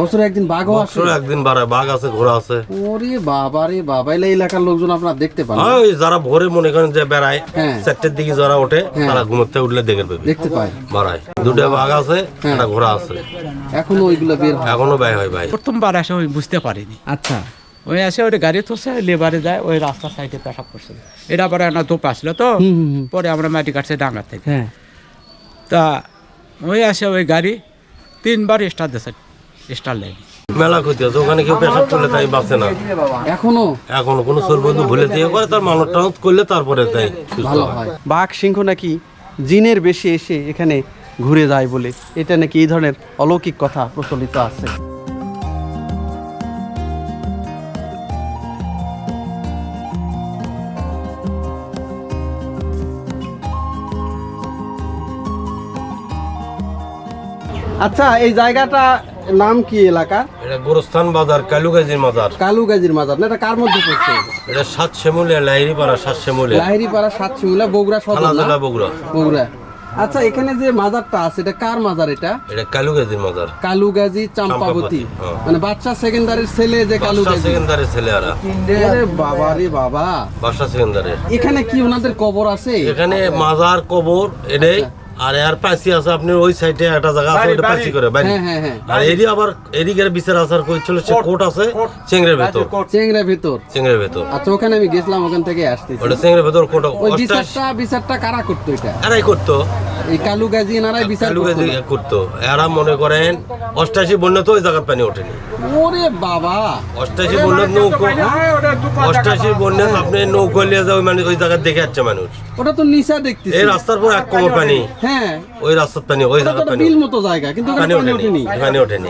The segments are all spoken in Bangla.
বছরে একদিন বাঘও আসে? বছরে একদিন বাড়ায় বাঘ আছে ঘোড়া আছে। ওরে বাবা রে বাবা এলা এলাকার লোকজন আপনারা দেখতে পান। আর ওই যারা ভোরে মনে করেন যে বেড়ায় হ্যাঁ। চারটের দিকে যারা ওঠে হ্যাঁ। তারা ঘুমোতে উঠলে দেখে পাবে দেখতে পায়। বাড়ায়। দুটো বাঘ আছে হ্যাঁ। একটা ঘোড়া আছে। এখনও ওইগুলো বের এখনও ব্যয় হয় ভাই। প্রথমবার আসে ওই বুঝতে পারিনি। আচ্ছা। ওই আসে ওই গাড়ি তোছে লেবারে যায় ওই রাস্তার সাইডে পেশাব করছে। এটা পরে একটা দোপ আসলো তো। পরে আমরা মাটি কাটছে ডাঙ্গা থেকে। হ্যাঁ। তা ওই আসে ওই গাড়ি তিনবার স্টার দিয়েছে। স্টার মেলা ক্ষতি আছে ওখানে কেউ পেশাব করলে তাই বাঁচে না। এখনও? এখন কোনো ভুলে দিয়ে করে তার টানুত করলে তারপরে তাই ভালো হয়। হয়। বাঘ সিংহ নাকি জিনের বেশি এসে এখানে ঘুরে যায় বলে। এটা নাকি এই ধরনের অলৌকিক কথা প্রচলিত আছে। আচ্ছা এই জায়গাটা নাম কি এলাকা? এটা গোরস্থান বাজার কালুগাজির মাজার। কালুগাজির মাজার। না এটা কার মধ্যে পড়ছে? এটা সাত সেমুলিয়া লাইরি পাড়া সাত সেমুলিয়া লাহিরি পাড়া সাত শিমুলা বগুড়া সদর? জেলা বগুড়া। বগুড়া। আচ্ছা এখানে যে মাজারটা আছে এটা কার মাজার এটা? এটা কালুগাজির মাজার। কালুগাজি চাম্পাবতী হ্যাঁ। মানে বাচ্চা সেকেন্ডারির ছেলে যে কালুগাজি। সেকেন্দারের ছেলেরা আরে বাবা রে বাবা। বাসা সেকেন্দারের এখানে কি ওনাদের কবর আছে? এখানে মাজার কবর এটাই আর এর পাশে আছে আপনি ওই সাইডে একটা জায়গা আছে ওটা পাশে করে বাড়ি। হ্যাঁ হ্যাঁ হ্যাঁ। আর এদিকে আবার এদিকের বিচার আসার কই ছিল সে কোর্ট আছে চেংড়ের ভেতর। চেংরা ভিতর। চেংড়ের ভেতর। আচ্ছা ওখানে আমি গেছিলাম ওখান থেকে আসতেছি। ওটা চেংড়ের ভেতর কোর্ট ওই বিচারটা বিচারটা কারা করতো এটা? এরাই করতো। এই কালুগাজি এনারাই বিচার না? করতো। এরা মনে করেন অষ্টাশি বন্যা তো ওই জায়গার পানি ওঠেনি। ওরে বাবা! অষ্টাশি বন্যা নৌকো অষ্টাশি বন্যা আপনি নৌকো নিয়ে যাও মানে ওই জায়গা দেখে যাচ্ছে মানুষ। ওটা তো নিচা দেখতেছি। এই রাস্তার পর এক কমর পানি। হ্যাঁ। ওই রাস্তার পানি ওই জায়গার পানি। বিল মতো জায়গা কিন্তু ওখানে পানি ওঠেনি পানি ওঠেনি।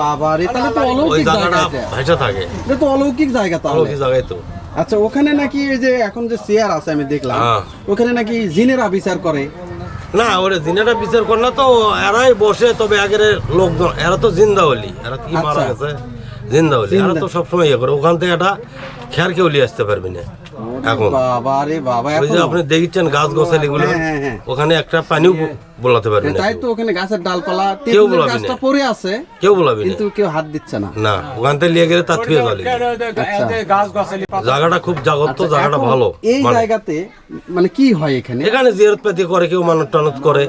বাবা রে তাহলে তো অলৌকিক জায়গা। ভাইসা থাকে। এটা তো অলৌকিক জায়গা তাহলে। কি জায়গায় তো। আচ্ছা ওখানে নাকি এই যে এখন যে চেয়ার আছে আমি দেখলাম হ্যাঁ। ওখানে নাকি জিনেরা বিচার করে? না ওরে দিনেটা বিচার কর না তো এরাই বসে তবে আগের লোকজন এরা তো জিন্দাওয়ালি এরা কি মারা আচ্ছা। গেছে? এরা তো সবসময় ইয়ে করে। ওখান থেকে একটা খেয়ার কেউ লিয়ে আসতে পারবি না। এখন। বাবা রে বাবা ওই যে আপনি দেখছেন গাছ গোছালি গুলো হ্যাঁ, হ্যাঁ, হ্যাঁ। ওখানে একটা পানিও বলাতে পারবি না। তাই তো ওখানে গাছের ডালপালা কেউ বলাবি না। পড়ে আছে কেউ বলাবি না। কিন্তু কেউ হাত দিচ্ছে না। না ওখান থেকে লিয়ে গেলে তার থুয়ে চলে আচ্ছা। জায়গাটা খুব জাগত জায়গাটা ভালো। এই মানে- জায়গাতে মানে কি হয় এখানে? এখানে জিয়ারত পাতি করে কেউ মানুষ টানত করে।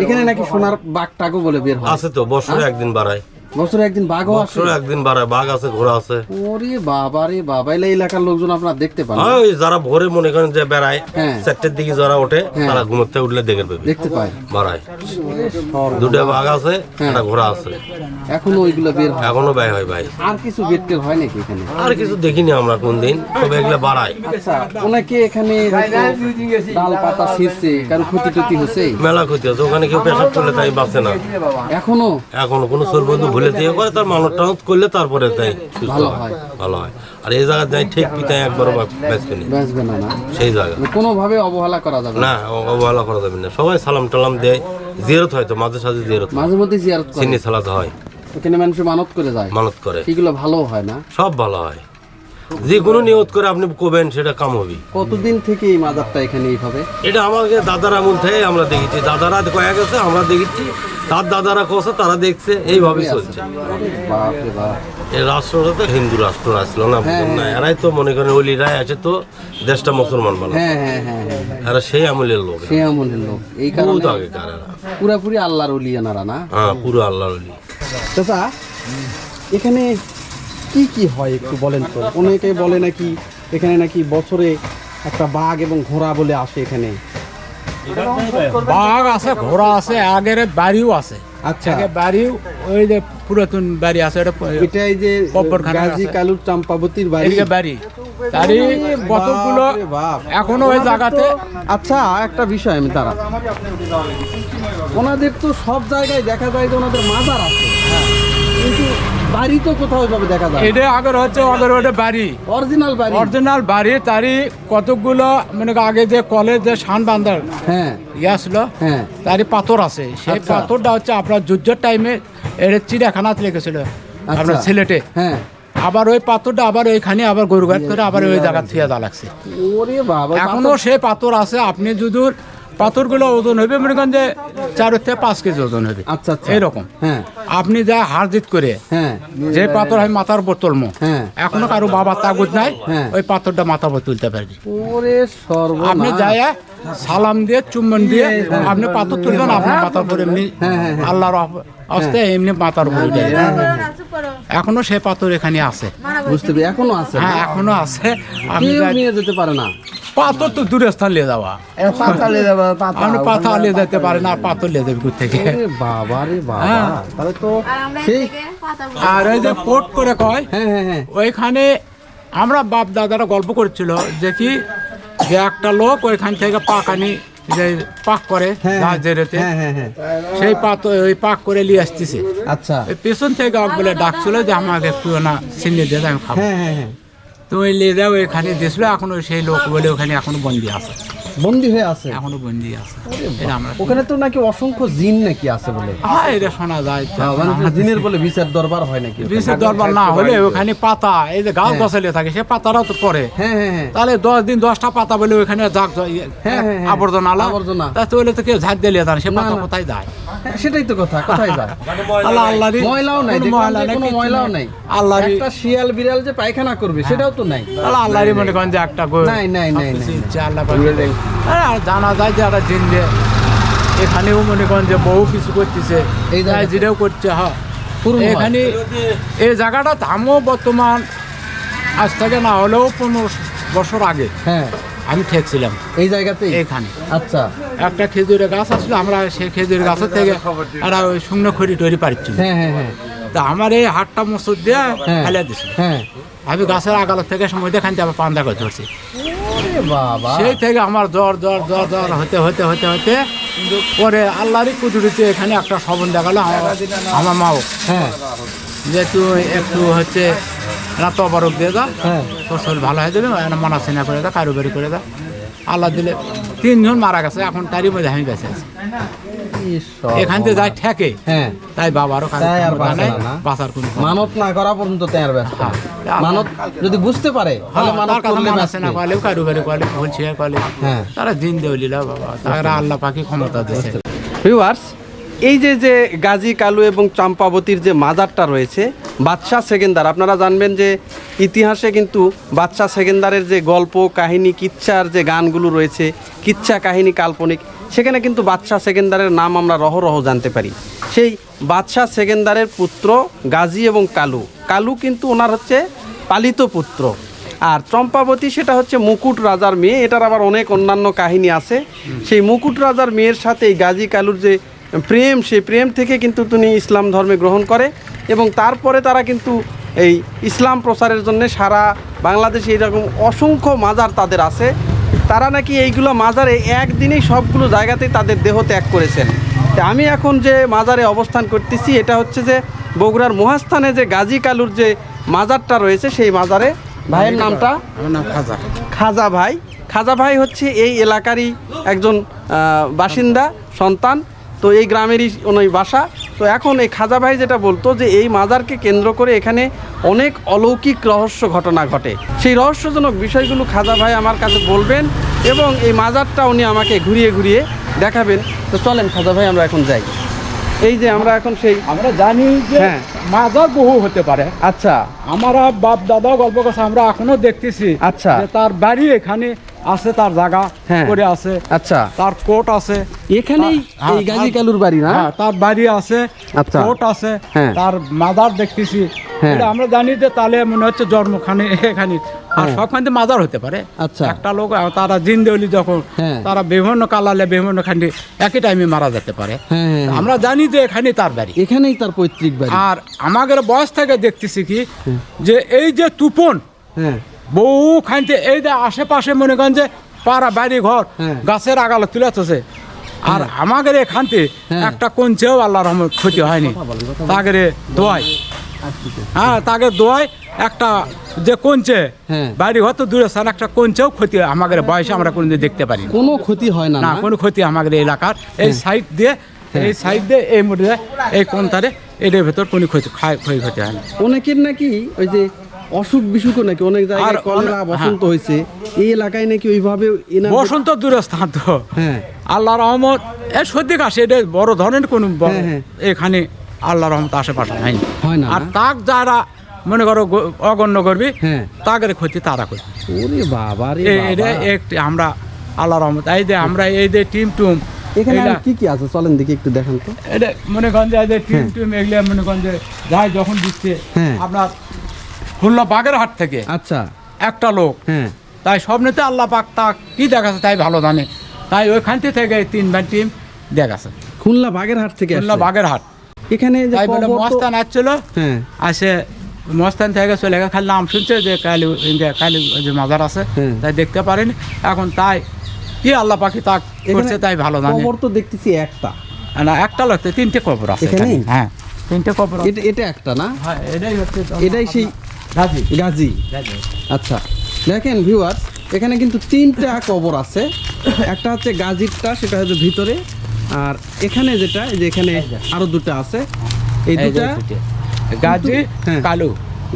এখানে নাকি সোনার বাঘ টাকও বলে বের হয়। আছে তো বছরে একদিন বাড়ায়। বছরে একদিন বাঘও আসে। বছরে একদিন বাঘ আছে ঘোড়া আছে। ওরে বাবা রে বাবা এলা এলাকার লোকজন আপনারা দেখতে পান। আর ওই যারা ভোরে মনে করেন যে বেড়ায় হ্যাঁ। চারটের দিকে যারা ওঠে হ্যাঁ। তারা ঘুমোতে উঠলে দেখে পাবে দেখতে পায়। বাড়ায়। দুটো বাঘ আছে হ্যাঁ। একটা ঘোড়া আছে। এখনও ওইগুলো বের হয়। এখনও হয় ভাই। আর কিছু বের হয় নাকি এখানে? আর কিছু দেখিনি আমরা কোন দিন তবে এগুলো বাড়ায়। আচ্ছা ওনাকে এখানে ডাল পাতা ছিঁড়ছে কারও ক্ষতি টতি হচ্ছে মেলা ক্ষতি আছে ওখানে কেউ পেশাব করলে তাই বাঁচে না। এখনও? এখন কোনো চোর বন্ধু ভুলে দিয়ে করে তার মানুষ টানুত করলে তারপরে সুস্থ ভালো হয়। ভালো হয়। আর এই জায়গায় যাই ঠিক পিতায় একবারও বেঁচবে না। বাঁচবে না না? সেই জায়গা। মানে কোনোভাবে অবহেলা করা যাবে না? অবহেলা করা যাবে না। সবাই সালাম টালাম দেয়। জিয়ারত হয় তো মাঝে সাঝে জিয়ারত। মাঝে মধ্যে জিয়ারত করে। চিনি সালাতে হয়। ওখানে মানুষ মানত করে যায়। মানত করে। সেগুলো ভালো হয় না? সব ভালো হয়। যে কোনো নিয়ত করে আপনি কবেন সেটা কাম হবে। কতদিন থেকে এই মাজারটা এখানে এইভাবে? এটা আমাকে দাদার আমল থেকে আমরা দেখেছি। দাদারা কয়ে গেছে আমরা দেখেছি। তার দাদারা কছে তারা দেখছে এইভাবে চলছে। এই রাষ্ট্রটা তো হিন্দু রাষ্ট্র আসলো না হ্যাঁ, এরাই তো মনে করেন অলিরাই আছে তো দেশটা মুসলমান বানা হ্যাঁ হ্যাঁ হ্যাঁ হ্যাঁ এরা সেই আমলের লোক। সে আমলের লোক। এই কারণে আগে কার এরা। পুরাপুরি আল্লাহর উলিয়ানারা না? হ্যাঁ পুরো আল্লাহ অলি চাচা এখানে কি কি হয় একটু বলেন তো? অনেকে বলে নাকি এখানে নাকি বছরে একটা বাঘ এবং ঘোড়া বলে আসে এখানে। বাঘ আছে ঘোড়া আছে আগের বাড়িও আছে। আচ্ছা। আগে বাড়িও ওই যে পুরাতন বাড়ি আছে ওটা এটাই যে গাজী কালুর চাম্পাবতীর বাড়ি? বাড়ি। তারই কতগুলো। এখনও ওই জায়গাতে আচ্ছা একটা বিষয় আমি তারা ওনাদের তো সব জায়গায় দেখা যায় যে ওনাদের মাজার আছে। কিন্তু বাড়ি তো কোথাও এভাবে দেখা যায় এটা আগের হচ্ছে আগের ওটা বাড়ি। অরিজিনাল বাড়ি। অরিজিনাল বাড়ি তারই কতগুলো মানে আগে যে কলেজ যে শান বান্দার হ্যাঁ। ইয়ে হ্যাঁ। তারই পাথর আছে। সেই আচ্ছা। পাথরটা হচ্ছে আপনার যুদ্ধের টাইমে এটা চিড়িয়াখানাতে লেগেছিল আপনার আচ্ছা। সিলেটে হ্যাঁ। আবার ওই পাথরটা আবার ওইখানে আবার গরুঘাট করে আবার ওই জায়গা থুয়ে দেওয়া লাগছে। এখনও সে পাথর আছে আপনি যদি পাথরগুলো ওজন হবে মনে করেন যে চার থেকে পাঁচ কেজি ওজন হবে। আচ্ছা আচ্ছা। এরকম। হ্যাঁ। আপনি যা হারজিত করে হ্যাঁ। যে পাথর হয় মাথার উপর তুলমো হ্যাঁ। এখনও কারও বাবার তাগুদ নাই হ্যাঁ। ওই পাথরটা মাথার উপর তুলতে পারবি। ওরে সর্ব আপনি যায় সালাম দিয়ে চুম্বন দিয়ে আপনি পাথর তুলবেন আপনার মাথার উপর এমনি হ্যাঁ, হ্যাঁ, হ্যাঁ। আল্লাহর আস্তে এমনি মাথার উপর উঠে। এখনও সে পাথর এখানে আছে। বুঝতে পারি এখনও আছে। হ্যাঁ এখনও আছে। আপনি নিয়ে যেতে পারে না। পাথর তো দূরে স্থান নিয়ে যাওয়া। আপনি পাথর নিয়ে যেতে পারেন আর পাথর নিয়ে যাবে থেকে বাবা রে বাবা। হ্যাঁ। তাহলে তো আমরা সেই থেকে পাতা আর ওই যে কোট করে কয় হ্যাঁ হ্যাঁ ওইখানে আমরা বাপ দাদারা গল্প করছিল যে কি যে একটা লোক ওইখান থেকে পাকানি যে পাক করে হ্যাঁ হ্যাঁ। হ্যাঁ হ্যাঁ সেই পাত ওই পাক করে নিয়ে আসতেছে। আচ্ছা। ওই পেছন থেকে বলে ডাকছিল যে আমাকে একটু না চিনি দিয়ে আমি খাব। হ্যাঁ হ্যাঁ। তো ওই যাও ওইখানে দিয়েছিল এখনও সেই লোক বলে ওখানে এখনও বন্দি আছে। বন্দি হয়ে আছে? এখনও বন্দি আছে। এটা আমরা ওখানে তো নাকি অসংখ্য জিন নাকি আছে বলে। হ্যাঁ এটা শোনা যায়। হ্যাঁ, মানে জিনের বলে বিচার দরবার হয় নাকি? বিশেষ দরবার না হলে ওখানে পাতা এই যে গাছ গছালে থাকে সে পাতাটাও তো পরে হ্যাঁ হ্যাঁ হ্যাঁ। তাহলে দশ দিন দশটা পাতা বলে ওখানে হ্যাঁ, হ্যাঁ, হ্যাঁ। আবর্জনা আবর্জনা। তা তো বলে তো কেউ ঝাড় দিলে তার সে পাতা কোথায় যায়? হ্যাঁ, সেটাই তো কথা কোথায় যায়? আল্লাহ আল্লাহ ময়লাও নাই দেখলাম যে কোনো ময়লাও নাই। আল্লাহ একটা শিয়াল বিড়াল যে পায়খানা করবে সেটাও তো নাই। আল্লাহ আল্লাহরই মনে করেন যে একটা নাই, নাই, নাই, নাই। আল্লাহ। হ্যাঁ, জানা যায় যে একটা জিন যে এখানেও মনে করেন যে বহু কিছু করতেছে। এই? জিরেও করছে হ্যাঁ। এখানে এই জায়গাটা থামও বর্তমান আজ থেকে না হলেও পনেরো বছর আগে হ্যাঁ। আমি ঠেকছিলাম এই জায়গাতে? এখানে। আচ্ছা। একটা খেজুরের গাছ আসলে আমরা সেই খেজুরের গাছের থেকে একটা ওই শুকনো খড়ি টড়ি পারিচ্ছি হ্যাঁ হ্যাঁ হ্যাঁ। তা আমার এই হাটটা মসুর দিয়ে হ্যাঁ। ফেলে দিছিল হ্যাঁ। আমি গাছের আগালত থেকে সময় দেখান আবার পান্দা করে ধরছি। বাবা। সেই থেকে আমার জ্বর জ্বর জ্বর জ্বর হতে হতে হতে হতে পরে আল্লাহরই কুটুরিতে এখানে একটা সবন দেখাল আমার আমার মাও। হ্যাঁ। যে তুই একটু হচ্ছে না তবারক দিয়ে দাও হ্যাঁ। তোর শরীর ভালো হয়ে যাবে মানা সিনা করে দাও কারুবারি করে দাও। আল্লাহ দিলে তিনজন মারা গেছে এখন তারই মধ্যে আমি বেঁচে আছি। এখান থেকে যাই ঠেকে। হ্যাঁ। তাই বাবারও না, না? বাঁচার কোনো মানত না করা পর্যন্ত তার হ্যাঁ। মানত যদি বুঝতে পারে তাহলে হ্যাঁ, মানত তার কাছে করলে মানা বাঁচবে। কলে কারুবারি করলে বলছি হ্যাঁ। তারা দিন দেউলিলা বাবা তারা আল্লাহ পাখি ক্ষমতা দিয়েছে ভিউয়ার্স এই যে যে গাজী কালু এবং চম্পাবতীর যে মাজারটা রয়েছে, বাদশাহ সেকেন্দার, আপনারা জানবেন যে ইতিহাসে কিন্তু বাদশাহ সেকেন্দারের যে গল্প, কাহিনী, কিচ্ছার যে গানগুলো রয়েছে, কিচ্ছা কাহিনী কাল্পনিক, সেখানে কিন্তু বাদশাহ সেকেন্দারের নাম আমরা রহ রহ জানতে পারি। সেই বাদশাহ সেকেন্দারের পুত্র গাজী এবং কালু। কালু কিন্তু ওনার হচ্ছে পালিত পুত্র। আর চম্পাবতী সেটা হচ্ছে মুকুট রাজার মেয়ে, এটার আবার অনেক অন্যান্য কাহিনী আছে। সেই মুকুট রাজার মেয়ের সাথে এই গাজী কালুর যে প্রেম সেই প্রেম থেকে কিন্তু তিনি ইসলাম ধর্মে গ্রহণ করে এবং তারপরে তারা কিন্তু এই ইসলাম প্রচারের জন্য সারা বাংলাদেশে এরকম অসংখ্য মাজার তাদের আছে। তারা নাকি এইগুলো মাজারে একদিনেই সবগুলো জায়গাতেই তাদের দেহ ত্যাগ করেছেন। তা আমি এখন যে মাজারে অবস্থান করতেছি এটা হচ্ছে যে বগুড়ার মহাস্থানে যে গাজী কালুর যে মাজারটা রয়েছে সেই মাজারে ভাইয়ের নামটা? খাজা। খাজা ভাই। খাজা ভাই হচ্ছে এই এলাকারই একজন বাসিন্দা সন্তান। তো এই গ্রামেরই ওনার বাসা। তো এখন এই খাজা ভাই যেটা বলতো যে এই মাজারকে কেন্দ্র করে এখানে অনেক অলৌকিক রহস্য ঘটনা ঘটে। সেই রহস্যজনক বিষয়গুলো খাজা ভাই আমার কাছে বলবেন এবং এই মাজারটা উনি আমাকে ঘুরিয়ে ঘুরিয়ে দেখাবেন। তো চলেন খাজা ভাই আমরা এখন যাই। এই যে আমরা এখন সেই আমরা জানি যে হ্যাঁ। মাজার বহু হতে পারে। আচ্ছা। আমরা বাপ দাদা গল্প কথা আমরা এখনও দেখতেছি আচ্ছা। তার বাড়ি এখানে আছে তার জায়গা হ্যাঁ। করে আছে আচ্ছা তার কোট আছে এখানেই হ্যাঁ, এই গাজী তার- কালুর বাড়ি না হ্যাঁ তার বাড়ি আছে আচ্ছা। কোট আছে হ্যাঁ। তার মাদার দেখতেছি হ্যাঁ। এটা আমরা জানি যে তাহলে মনে হচ্ছে জন্মখানে এখানে আর হ্যাঁ। সবখানে মাজার হতে পারে আচ্ছা। একটা লোক আহ, তারা জিন্দেউলি যখন হ্যাঁ। তারা বিভিন্ন কালালে বিভিন্ন খান্ডি একই টাইমে মারা যেতে পারে হ্যাঁ, হ্যাঁ, হ্যাঁ। আমরা জানি যে এখানে তার বাড়ি এখানেই তার পৈতৃক বাড়ি আর আমাদের বয়স থেকে দেখতেছি কি যে এই যে তুপন হ্যাঁ বহু খাইতে এই যে আশেপাশে মনে করেন যে পাড়া বাড়ি ঘর হ্যাঁ। গাছের আগালে তুলেছে আর আমাদের এখানতে হ্যাঁ। একটা কোনছেও আল্লাহ রহমত ক্ষতি হয়নি। তাকে দোয়াই হ্যাঁ তাকে দোয়াই একটা যে কোনছে হ্যাঁ। বাড়ি হয়তো দূরে স্থান একটা কোনছেও ক্ষতি হয়। আমাদের বয়সে আমরা কোনদিন দেখতে পারি কোনো ক্ষতি হয় না না কোনো ক্ষতি আমাদের এলাকার। এই সাইড দিয়ে এই সাইড দিয়ে এই মোটে এই কোন তারে এটার ভেতর কোনো ক্ষতি ক্ষয় ক্ষতি হয় না। অনেকের নাকি ওই যে অসুখ বিসুখও নাকি? অনেক জায়গায় কলেরা বসন্ত হয়েছে। এই এলাকায় নাকি ওইভাবে বসন্ত দূরে স্থান তো। হ্যাঁ। আল্লাহ রহমত এ সত্যি কাছে এটা বড় ধরনের কোনো হ্যাঁ, হ্যাঁ। এখানে আল্লাহ রহমত আশেপাশে হয়নি হয় না, আর তাক যারা মনে করো অগণ্য করবি হ্যাঁ। তাদের ক্ষতি তারা করবে। ওরে বাবা রে এটা একটি আমরা আল্লাহ রহমত। এই যে আমরা এই যে টিম টুম এখানে কি কি আছে? চলেন দেখি একটু দেখান তো। এটা মনে করেন যে টিম হ্যাঁ। টুম এগুলো মনে করেন যে যাই যখন দিচ্ছে হ্যাঁ। আপনার খুলনা বাগেরহাট থেকে। আচ্ছা। একটা লোক। হ্যাঁ। তাই স্বপ্নেতে আল্লাহ পাক তা কি দেখাচ্ছে তাই ভালো জানে। তাই ওইখান থেকে তিন বার টিম দেখাচ্ছে খুলনা বাগেরহাট থেকে খুলনা। বাগেরহাট এখানে যে তাই বলে মস্তান আসছিল। হ্যাঁ। আসে মস্তান থেকে চলে গেছে। খালি নাম শুনছে যে কালী যে কালী যে মাজার আছে। হুম। তাই দেখতে পারেনি। এখন তাই কি আল্লাহ পাখি তা করছে তাই ভালো জানে। কবর তো দেখতেছি একটা। না একটা লাগতে তিনটে কবর আছে এখানে। হ্যাঁ তিনটে কবর এটা এটা একটা না? হ্যাঁ এটাই হচ্ছে এটাই সেই গাজী। আচ্ছা দেখেন ভিউয়ার্স এখানে কিন্তু তিনটা কবর আছে। একটা হচ্ছে গাজীরটা সেটা হচ্ছে ভিতরে। আর এখানে যেটা যে এখানে আরও দুটো আছে। এই দুটো। গাজী হ্যাঁ। কালু।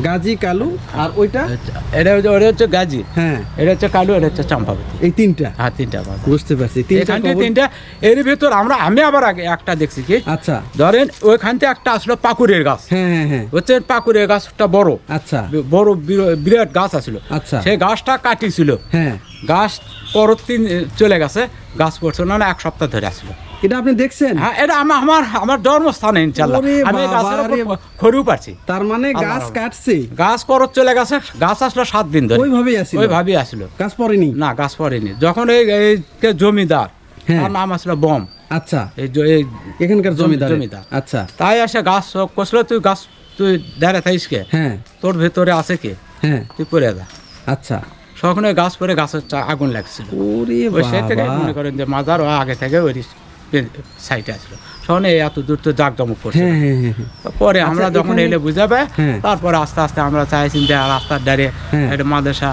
গাজী কালু আর ওইটা? এটা হচ্ছে ওটা হচ্ছে গাজী। হ্যাঁ। এটা হচ্ছে কালু এটা হচ্ছে চম্পাবতী। এই তিনটা? হ্যাঁ তিনটা বুঝতে পারছি। তিনটা এখান থেকে তিনটা। এর ভিতর আমরা আমি আবার আগে একটা দেখছি কি? আচ্ছা। ধরেন ওইখান থেকে একটা আসলো পাকুরের গাছ। হ্যাঁ হ্যাঁ হ্যাঁ। হচ্ছে পাকুরের গাছটা বড়। আচ্ছা। বড় বির- বিরাট গাছ আছিল। আচ্ছা। সেই গাছটা কাটিছিল। হ্যাঁ। গাছ পরের দিন চলে গেছে। গাছ পড়ছে না না এক সপ্তাহ ধরে আসলো এটা আপনি দেখছেন? হ্যাঁ এটা আমার আমার আমার জন্মস্থানে ইনশাল্লাহ আমি গাছের পারছি তার মানে গাছ কাটছে? গাছ পরত চলে গেছে গাছ আসলো সাত দিন ধরে। ওইভাবেই আসছিল ওইভাবেই আসলো। গাছ পড়েনি? না গাছ পড়েনি। যখন এই জমিদার হ্যাঁ। তার নাম আসলো বম। আচ্ছা। এই এখানকার জমিদার। জমিদার। আচ্ছা। তাই আসে গাছ কষলো তুই গাছ তুই থাকিস কে? হ্যাঁ। তোর ভেতরে আছে কে? হ্যাঁ। তুই পড়ে যা। আচ্ছা। সখন গাছ পরে গাছের আগুন লাগছিল। ওরে সেই থেকে মনে করেন যে মাজার ও আগে থেকে ওই সাইডে আসলো এই এত দূর তো জাকজমক করছে হ্যাঁ হ্যাঁ হ্যাঁ। পরে আমরা আচ্ছা, যখন এলে বুঝাবে। তারপরে আস্তে আস্তে আমরা চাইছি যে রাস্তার ধারে। একটা মাদ্রাসা।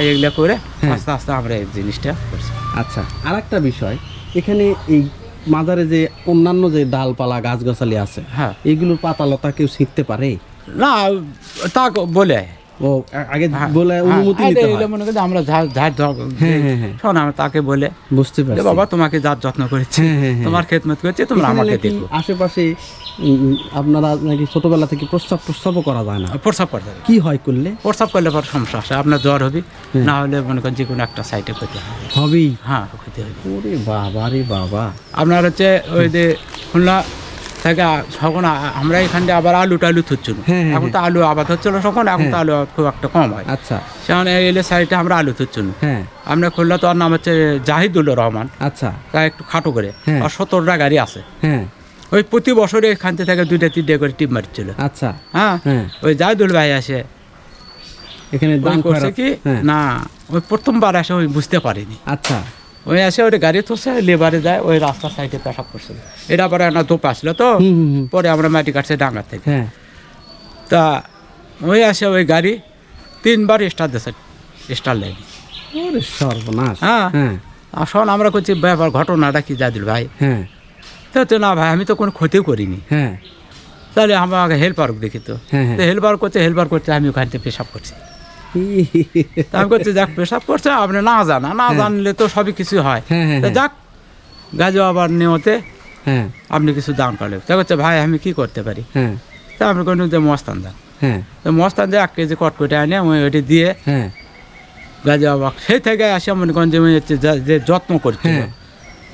এগুলো করে। আস্তে আস্তে আমরা এই জিনিসটা করছি আচ্ছা আর একটা বিষয় এখানে এই মাজারে যে অন্যান্য যে ডালপালা গাছগাছালি আছে হ্যাঁ এগুলোর পাতা লতা কেউ ছিঁড়তে পারে না তা বলে ও আগে হ্যাঁ, বলে হ্যাঁ, অনুমতি নিতে হয়। মনে করি আমরা হ্যাঁ। শোন আমরা তাকে বলে বুঝতে পারছি। বাবা তোমাকে যার যত্ন করেছি। তোমার খেদমত করছি তোমরা আমাকে দেখো। আশেপাশে আপনারা নাকি ছোটবেলা থেকে প্রস্তাব প্রস্তাবও করা যায় না? প্রসাব করতে হবে কি হয় করলে? প্রসাব করলে পর সমস্যা আসে আপনার জ্বর হবে না হলে মনে করেন যে কোনো একটা সাইডে ক্ষতি হবে। হবেই। হ্যাঁ ক্ষতি হবে। ওরে বাবা রে বাবা। আপনার হচ্ছে ওই যে খুলনা থেকে তখন আমরা এখান থেকে আবার আলু টালু থচ্ছিল হ্যাঁ, হ্যাঁ, এখন তো আলু আবাদ হচ্ছিল তখন এখন তো হ্যাঁ। আলু আবাদ খুব একটা কম হয়। আচ্ছা। সেখানে এলে সাইডে আমরা আলু থচ্ছিল হ্যাঁ। আমরা খুলনা তো আর নাম হচ্ছে জাহিদুল রহমান। আচ্ছা। তা একটু খাটো করে। হ্যাঁ। আর সত্তরটা গাড়ি আছে। হ্যাঁ। ওই প্রতি বছরে এখান থেকে দুইটা তিনটে করে টিপ মারছিল। আচ্ছা। হ্যাঁ? হ্যাঁ। ওই জাহিদুল ভাই আসে। এখানে দান করছে কি? হ্যাঁ। না ওই প্রথমবার আসে ওই বুঝতে পারিনি। আচ্ছা। ওই আসে ওই গাড়ি থসে লেবারে যায় ওই রাস্তার সাইডে পেশাব করছিল এটা পরে একটা দোপ আসলো তো। পরে আমরা মাটি কাটছে ডাঙ্গার থেকে। হ্যাঁ। তা ওই আসে ওই গাড়ি তিনবার স্টার দিয়েছে স্টার লাইনে সর্বনাশ। হ্যাঁ। হ্যাঁ। আসন আমরা করছি ব্যাপার ঘটনাটা কি জাদিল ভাই? হ্যাঁ। তো তো না ভাই আমি তো কোনো ক্ষতিও করিনি। হ্যাঁ। তাহলে আমাকে হেল্পার দেখি তো। হেল্পার করছে হেল্পার করছে আমি ওখান থেকে পেশাব করছি। আমি করছি যাক পেশাব করছে আপনি না জানা না জানলে তো সবই কিছু হয়। হ্যাঁ, হ্যাঁ, হ্যাঁ। যাক গাজো আবার হ্যাঁ। আপনি কিছু দান তা করছে ভাই আমি কি করতে পারি? হ্যাঁ। তা আমি কোনো যে মস্তান দান। হ্যাঁ। তো মস্তান দিয়ে এক কেজি কটকটে আনে আমি ওইটি দিয়ে হ্যাঁ। গাজে অবাক সেই থেকে আসে মনে করেন যে যে যত্ন করছিল হ্যাঁ।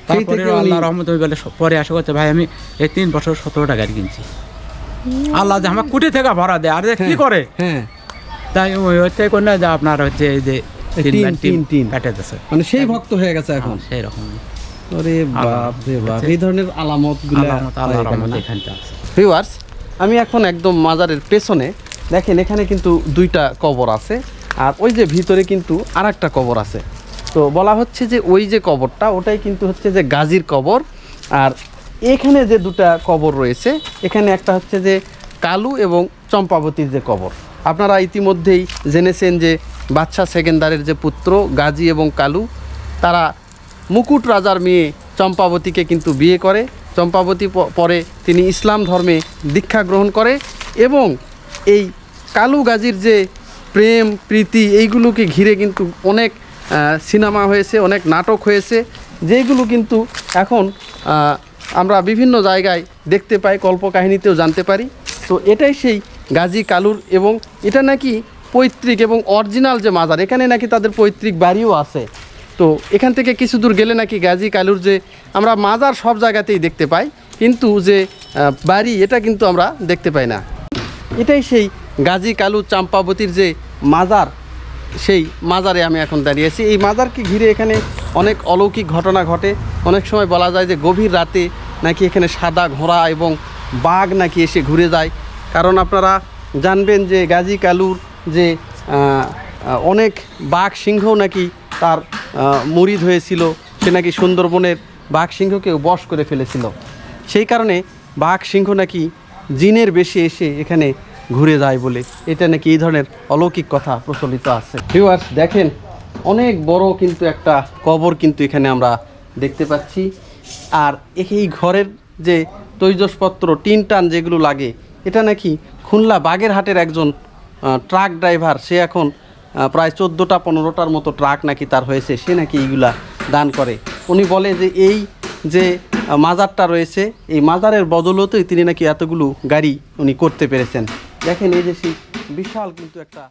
তারপরে আল্লাহ রহমত বেলে পরে আসে করছে ভাই আমি এই তিন বছর সতেরো টাকার কিনছি। আল্লাহ যে আমার কুটি থেকে ভরা দেয় আর কি হ্যাঁ, করে? হ্যাঁ। তাই ওই হচ্ছে কোন না যে আপনার হচ্ছে এই যে তিন মানে সেই ভক্ত হয়ে গেছে এখন? সেই রকম। ওরে বাপ রে বাপ এই ধরনের আলামত ভিউয়ার্স আমি এখন একদম মাজারের পেছনে। দেখেন এখানে কিন্তু দুইটা কবর আছে আর ওই যে ভিতরে কিন্তু আর একটা কবর আছে। তো বলা হচ্ছে যে ওই যে কবরটা ওটাই কিন্তু হচ্ছে যে গাজীর কবর। আর এখানে যে দুটা কবর রয়েছে এখানে একটা হচ্ছে যে কালু এবং চম্পাবতীর যে কবর। আপনারা ইতিমধ্যেই জেনেছেন যে বাদশাহ সেকেন্দারের যে পুত্র গাজী এবং কালু, তারা মুকুট রাজার মেয়ে চম্পাবতীকে কিন্তু বিয়ে করে। চম্পাবতী পরে তিনি ইসলাম ধর্মে দীক্ষা গ্রহণ করে এবং এই কালু গাজীর যে প্রেম, প্রীতি, এইগুলোকে ঘিরে কিন্তু অনেক সিনেমা হয়েছে, অনেক নাটক হয়েছে যেইগুলো কিন্তু এখন আমরা বিভিন্ন জায়গায় দেখতে পাই, কল্পকাহিনীতেও জানতে পারি। তো এটাই সেই গাজী কালুর এবং এটা নাকি পৈতৃক এবং অরিজিনাল যে মাজার, এখানে নাকি তাদের পৈতৃক বাড়িও আছে। তো এখান থেকে কিছু দূর গেলে নাকি গাজী কালুর যে আমরা মাজার সব জায়গাতেই দেখতে পাই, কিন্তু যে বাড়ি এটা কিন্তু আমরা দেখতে পাই না। এটাই সেই গাজী কালু চাম্পাবতীর যে মাজার, সেই মাজারে আমি এখন দাঁড়িয়েছি এই মাজারকে ঘিরে এখানে অনেক অলৌকিক ঘটনা ঘটে। অনেক সময় বলা যায় যে গভীর রাতে নাকি এখানে সাদা ঘোড়া এবং বাঘ নাকি এসে ঘুরে যায়। কারণ আপনারা জানবেন যে গাজী কালুর যে অনেক বাঘ সিংহ নাকি তার মুরিদ হয়েছিল, সে নাকি সুন্দরবনের বাঘ সিংহকেও বশ করে ফেলেছিল। সেই কারণে বাঘ সিংহ নাকি জিনের বেশি এসে এখানে ঘুরে যায় বলে। এটা নাকি এই ধরনের অলৌকিক কথা প্রচলিত আছে। ভিউয়ার্স দেখেন, অনেক বড় কিন্তু একটা কবর কিন্তু এখানে আমরা দেখতে পাচ্ছি। আর এই ঘরের যে তৈজসপত্র টিন টান যেগুলো লাগে এটা নাকি খুলনা বাগেরহাটের একজন ট্রাক ড্রাইভার সে এখন প্রায় চোদ্দোটা, পনেরোটার মতো ট্রাক নাকি তার হয়েছে। সে নাকি এইগুলা দান করে। উনি বলে যে এই যে মাজারটা রয়েছে, এই মাজারের বদলতেই তিনি নাকি এতগুলো গাড়ি উনি করতে পেরেছেন। দেখেন এই যে সেই বিশাল কিন্তু একটা